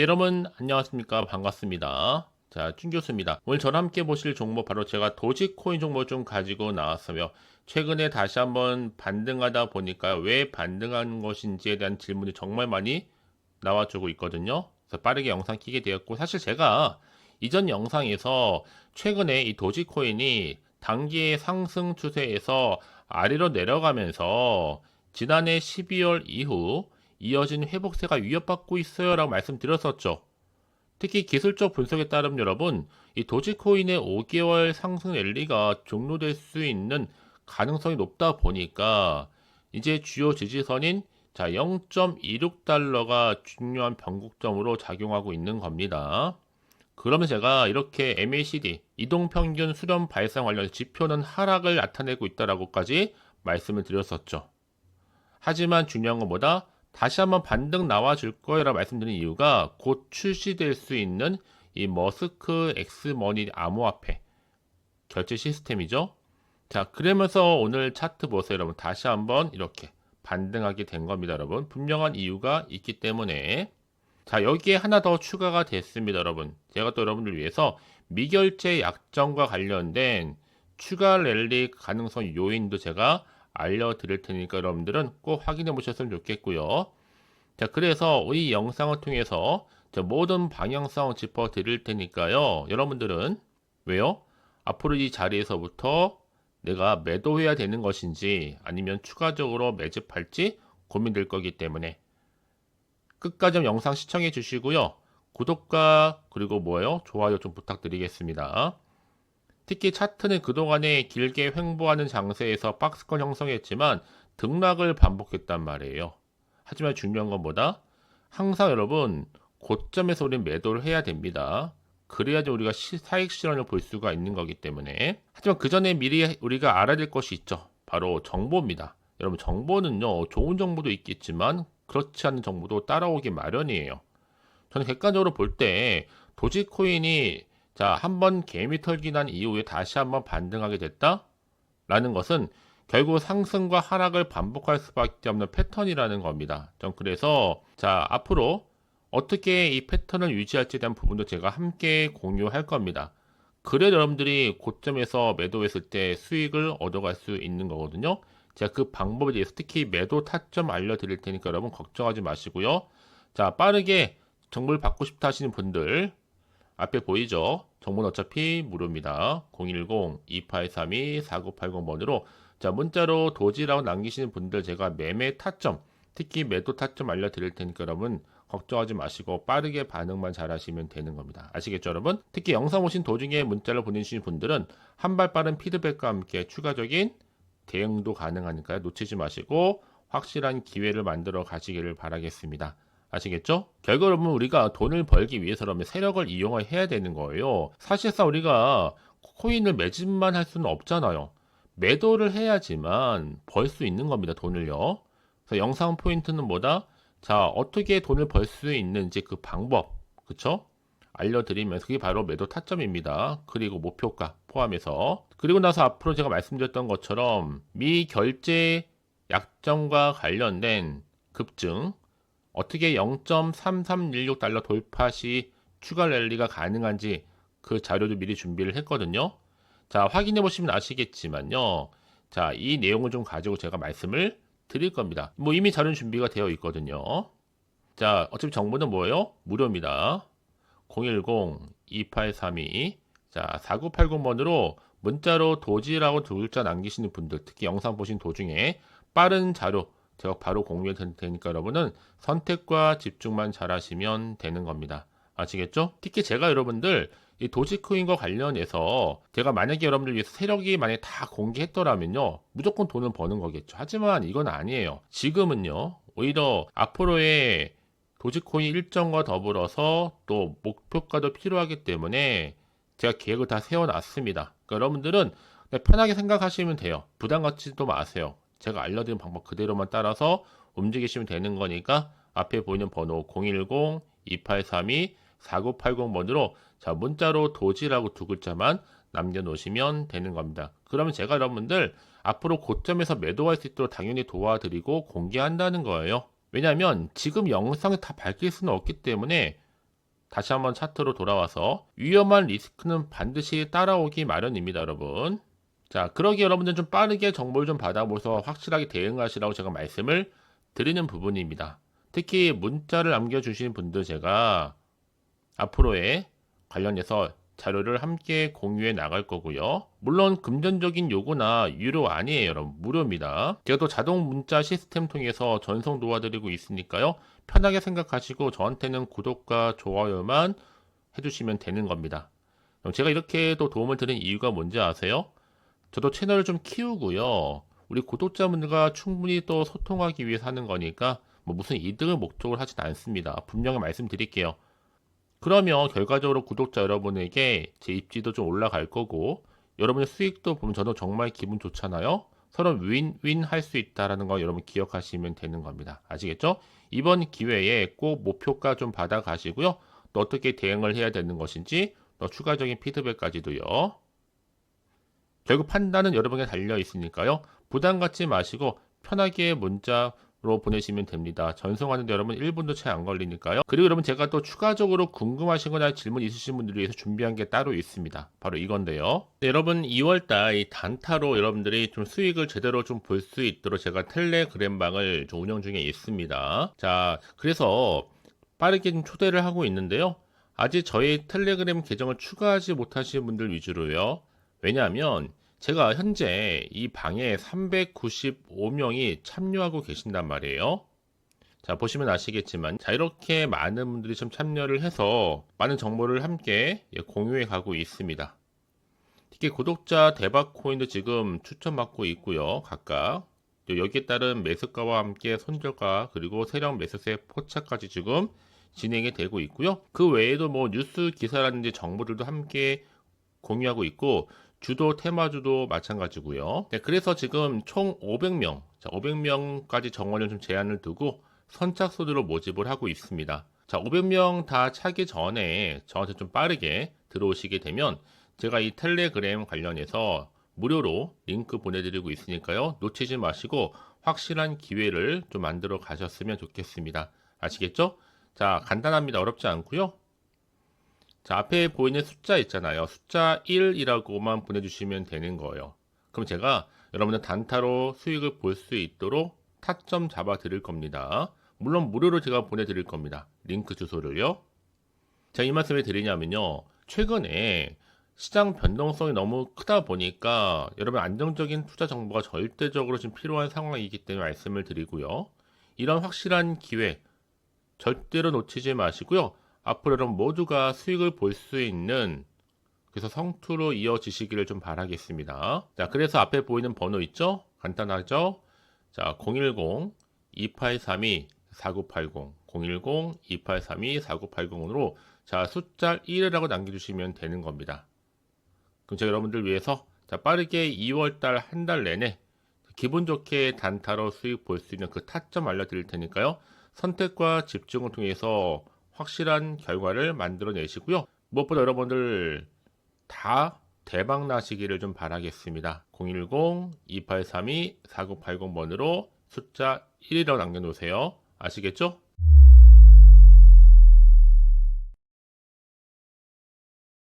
네, 여러분 안녕하십니까 반갑습니다. 자, 준 교수입니다. 오늘 저랑 함께 보실 종목 바로 제가 도지코인 종목 좀 가지고 나왔으며 최근에 다시 한번 반등하다 보니까 왜 반등하는 것인지에 대한 질문이 정말 많이 나와주고 있거든요. 그래서 빠르게 영상 키게 되었고 사실 제가 이전 영상에서 최근에 이 도지코인이 단기의 상승 추세에서 아래로 내려가면서 지난해 12월 이후 이어진 회복세가 위협받고 있어요 라고 말씀드렸었죠. 특히 기술적 분석에 따르면 여러분, 이 도지코인의 5개월 상승 랠리가 종료될 수 있는 가능성이 높다 보니까 이제 주요 지지선인 자 0.26달러가 중요한 변곡점으로 작용하고 있는 겁니다. 그러면 제가 이렇게 MACD 이동평균 수렴 발생 관련 지표는 하락을 나타내고 있다라고까지 말씀을 드렸었죠. 하지만 중요한 것보다 다시 한번 반등 나와줄 거라고 말씀드린 이유가 곧 출시될 수 있는 이 머스크 엑스머니 암호화폐 결제 시스템이죠. 자, 그러면서 오늘 차트 보세요, 여러분. 다시 한번 이렇게 반등하게 된 겁니다, 여러분. 분명한 이유가 있기 때문에. 자, 여기에 하나 더 추가가 됐습니다, 여러분. 제가 또 여러분들 위해서 미결제 약정과 관련된 추가 랠리 가능성 요인도 제가 알려드릴 테니까 여러분들은 꼭 확인해 보셨으면 좋겠고요. 자, 그래서 이 영상을 통해서 모든 방향성 짚어 드릴 테니까요. 여러분들은 왜요? 앞으로 이 자리에서부터 내가 매도해야 되는 것인지 아니면 추가적으로 매집할지 고민될 거기 때문에 끝까지 영상 시청해 주시고요. 구독과 그리고 뭐예요? 좋아요 좀 부탁드리겠습니다. 특히 차트는 그동안에 길게 횡보하는 장세에서 박스권 형성했지만 등락을 반복했단 말이에요. 하지만 중요한 건 뭐다? 항상 여러분 고점에서 우리는 매도를 해야 됩니다. 그래야지 우리가 시, 사익 실현을 볼 수가 있는 거기 때문에 하지만 그 전에 미리 우리가 알아야 될 것이 있죠. 바로 정보입니다. 여러분 정보는요 좋은 정보도 있겠지만 그렇지 않은 정보도 따라오기 마련이에요. 저는 객관적으로 볼 때 도지코인이 자, 한 번 개미 털기 난 이후에 다시 한번 반등하게 됐다? 라는 것은 결국 상승과 하락을 반복할 수밖에 없는 패턴이라는 겁니다. 전 그래서 자, 앞으로 어떻게 이 패턴을 유지할지에 대한 부분도 제가 함께 공유할 겁니다. 그래 여러분들이 고점에서 매도했을 때 수익을 얻어갈 수 있는 거거든요. 제가 그 방법에 대해서 특히 매도 타점 알려드릴 테니까 여러분 걱정하지 마시고요. 자, 빠르게 정보를 받고 싶다 하시는 분들 앞에 보이죠? 정보는 어차피 무료입니다. 010-2832-4980번으로 자 문자로 도지라고 남기시는 분들 제가 매매 타점 특히 매도 타점 알려드릴 테니까 여러분 걱정하지 마시고 빠르게 반응만 잘 하시면 되는 겁니다. 아시겠죠 여러분? 특히 영상 오신 도중에 문자를 보내주신 분들은 한 발 빠른 피드백과 함께 추가적인 대응도 가능하니까요. 놓치지 마시고 확실한 기회를 만들어 가시기를 바라겠습니다. 아시겠죠? 결과적으로 우리가 돈을 벌기 위해서라면 세력을 이용해야 되는 거예요. 사실상 우리가 코인을 매집만 할 수는 없잖아요. 매도를 해야지만 벌 수 있는 겁니다. 돈을요. 그래서 영상 포인트는 뭐다? 자, 어떻게 돈을 벌 수 있는지 그 방법, 그쵸? 알려드리면서 그게 바로 매도 타점입니다. 그리고 목표가 포함해서. 그리고 나서 앞으로 제가 말씀드렸던 것처럼 미 결제 약정과 관련된 급증, 어떻게 0.3316달러 돌파 시 추가 랠리가 가능한지 그 자료도 미리 준비를 했거든요. 자, 확인해 보시면 아시겠지만요. 자, 이 내용을 좀 가지고 제가 말씀을 드릴 겁니다. 뭐 이미 자료 준비가 되어 있거든요. 자, 어차피 정보는 뭐예요? 무료입니다. 010-2832 자, 4980번으로 문자로 도지라고 두 글자 남기시는 분들, 특히 영상 보신 도중에 빠른 자료 제가 바로 공유해 드릴 테니까 여러분은 선택과 집중만 잘 하시면 되는 겁니다. 아시겠죠? 특히 제가 여러분들 이 도지코인과 관련해서 제가 만약에 여러분들 위해서 세력이 만약에 다 공개했더라면요. 무조건 돈을 버는 거겠죠. 하지만 이건 아니에요. 지금은요. 오히려 앞으로의 도지코인 일정과 더불어서 또 목표가도 필요하기 때문에 제가 계획을 다 세워놨습니다. 그러니까 여러분들은 편하게 생각하시면 돼요. 부담 갖지도 마세요 제가 알려드린 방법 그대로만 따라서 움직이시면 되는 거니까 앞에 보이는 번호 010-2832-4980번으로 자 문자로 도지라고 두 글자만 남겨놓으시면 되는 겁니다. 그러면 제가 여러분들 앞으로 고점에서 매도할 수 있도록 당연히 도와드리고 공개한다는 거예요. 왜냐하면 지금 영상을 다 밝힐 수는 없기 때문에 다시 한번 차트로 돌아와서 위험한 리스크는 반드시 따라오기 마련입니다, 여러분. 자, 그러기 여러분들 좀 빠르게 정보를 좀 받아보서 확실하게 대응하시라고 제가 말씀을 드리는 부분입니다. 특히 문자를 남겨주신 분들 제가 앞으로의 관련해서 자료를 함께 공유해 나갈 거고요. 물론 금전적인 요구나 유료 아니에요, 여러분. 무료입니다. 제가 또 자동 문자 시스템 통해서 전송 도와드리고 있으니까요. 편하게 생각하시고 저한테는 구독과 좋아요만 해주시면 되는 겁니다. 제가 이렇게 또 도움을 드린 이유가 뭔지 아세요? 저도 채널을 좀 키우고요. 우리 구독자분들과 충분히 또 소통하기 위해서 하는 거니까 뭐 무슨 이득을 목적으로 하진 않습니다. 분명히 말씀드릴게요. 그러면 결과적으로 구독자 여러분에게 제 입지도 좀 올라갈 거고 여러분의 수익도 보면 저도 정말 기분 좋잖아요. 서로 윈윈 할 수 있다라는 거 여러분 기억하시면 되는 겁니다. 아시겠죠? 이번 기회에 꼭 목표가 좀 받아 가시고요. 또 어떻게 대응을 해야 되는 것인지 또 추가적인 피드백까지도요. 결국 판단은 여러분에게 달려 있으니까요. 부담 갖지 마시고 편하게 문자 로 보내시면 됩니다. 전송하는데 여러분 1분도 채 안 걸리니까요. 그리고 여러분 제가 또 추가적으로 궁금하시거나 질문 있으신 분들을 위해서 준비한 게 따로 있습니다. 바로 이건데요. 네, 여러분 2월달 이 단타로 여러분들이 좀 수익을 제대로 좀 볼 수 있도록 제가 텔레그램 방을 좀 운영 중에 있습니다. 자, 그래서 빠르게 좀 초대를 하고 있는데요. 아직 저희 텔레그램 계정을 추가하지 못하신 분들 위주로요. 왜냐하면 제가 현재 이 방에 395명이 참여하고 계신단 말이에요. 자, 보시면 아시겠지만, 자, 이렇게 많은 분들이 좀 참여를 해서 많은 정보를 함께 예, 공유해 가고 있습니다. 특히 구독자 대박 코인도 지금 추천받고 있고요. 각각. 또 여기에 따른 매수가와 함께 손절가 그리고 세력 매수세 포착까지 지금 진행이 되고 있고요. 그 외에도 뭐 뉴스 기사라든지 정보들도 함께 공유하고 있고 주도 테마주도 마찬가지고요. 네, 그래서 지금 총 500명, 자, 500명까지 정원을 좀 제한을 두고 선착순으로 모집을 하고 있습니다. 자, 500명 다 차기 전에 저한테 좀 빠르게 들어오시게 되면 제가 이 텔레그램 관련해서 무료로 링크 보내드리고 있으니까요. 놓치지 마시고 확실한 기회를 좀 만들어 가셨으면 좋겠습니다. 아시겠죠? 자, 간단합니다. 어렵지 않고요. 자, 앞에 보이는 숫자 있잖아요. 숫자 1이라고만 보내주시면 되는 거예요. 그럼 제가 여러분들 단타로 수익을 볼 수 있도록 타점 잡아 드릴 겁니다. 물론 무료로 제가 보내드릴 겁니다. 링크 주소를요. 제가 이 말씀을 드리냐면요. 최근에 시장 변동성이 너무 크다 보니까 여러분 안정적인 투자 정보가 절대적으로 지금 필요한 상황이기 때문에 말씀을 드리고요. 이런 확실한 기회 절대로 놓치지 마시고요. 앞으로 여러분 모두가 수익을 볼 수 있는 그래서 성투로 이어지시기를 좀 바라겠습니다. 자, 그래서 앞에 보이는 번호 있죠? 간단하죠? 자, 010-2832-4980 010-2832-4980으로 자, 숫자 1이라고 남겨주시면 되는 겁니다. 그럼 제가 여러분들 위해서 자, 빠르게 2월달 한 달 내내 기분 좋게 단타로 수익 볼 수 있는 그 타점 알려드릴 테니까요. 선택과 집중을 통해서 확실한 결과를 만들어내시고요. 무엇보다 여러분들 다 대박 나시기를 좀 바라겠습니다. 010-2832-4980번으로 숫자 1이라고 남겨놓으세요. 아시겠죠?